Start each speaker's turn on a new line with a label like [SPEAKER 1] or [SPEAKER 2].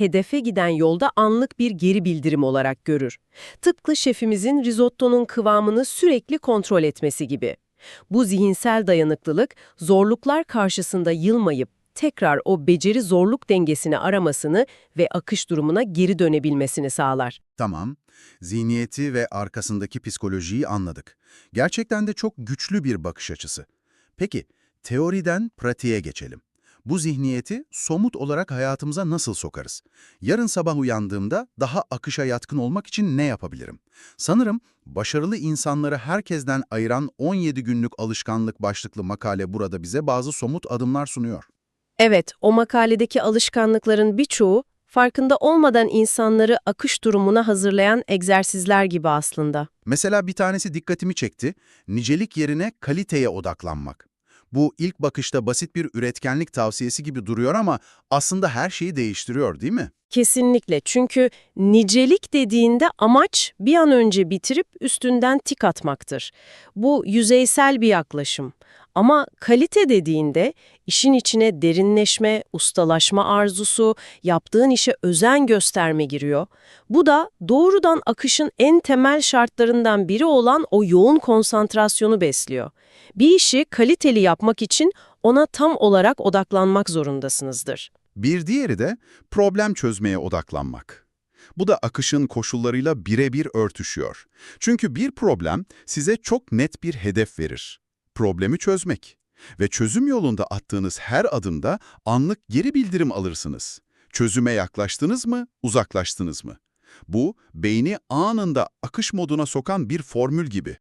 [SPEAKER 1] hedefe giden yolda anlık bir geri bildirim olarak görür. Tıpkı şefimizin risottonun kıvamını sürekli kontrol etmesi gibi. Bu zihinsel dayanıklılık zorluklar karşısında yılmayıp tekrar o beceri zorluk dengesini aramasını ve akış durumuna geri dönebilmesini sağlar.
[SPEAKER 2] Tamam, zihniyeti ve arkasındaki psikolojiyi anladık. Gerçekten de çok güçlü bir bakış açısı. Peki, teoriden pratiğe geçelim. Bu zihniyeti somut olarak hayatımıza nasıl sokarız? Yarın sabah uyandığımda daha akışa yatkın olmak için ne yapabilirim? Sanırım başarılı insanları herkesten ayıran 17 günlük alışkanlık başlıklı makale burada bize bazı somut adımlar sunuyor.
[SPEAKER 1] Evet, o makaledeki alışkanlıkların birçoğu farkında olmadan insanları akış durumuna hazırlayan egzersizler gibi aslında.
[SPEAKER 2] Mesela bir tanesi dikkatimi çekti, nicelik yerine kaliteye odaklanmak. Bu ilk bakışta basit bir üretkenlik tavsiyesi gibi duruyor ama aslında her şeyi değiştiriyor değil mi?
[SPEAKER 1] Kesinlikle çünkü nicelik dediğinde amaç bir an önce bitirip üstünden tik atmaktır. Bu yüzeysel bir yaklaşım. Ama kalite dediğinde işin içine derinleşme, ustalaşma arzusu, yaptığın işe özen gösterme giriyor. Bu da doğrudan akışın en temel şartlarından biri olan o yoğun konsantrasyonu besliyor. Bir işi kaliteli yapmak için ona tam olarak odaklanmak zorundasınızdır.
[SPEAKER 2] Bir diğeri de problem çözmeye odaklanmak. Bu da akışın koşullarıyla birebir örtüşüyor. Çünkü bir problem size çok net bir hedef verir. Problemi çözmek. Ve çözüm yolunda attığınız her adımda anlık geri bildirim alırsınız. Çözüme yaklaştınız mı, uzaklaştınız mı? Bu, beyni anında akış moduna sokan bir formül gibi.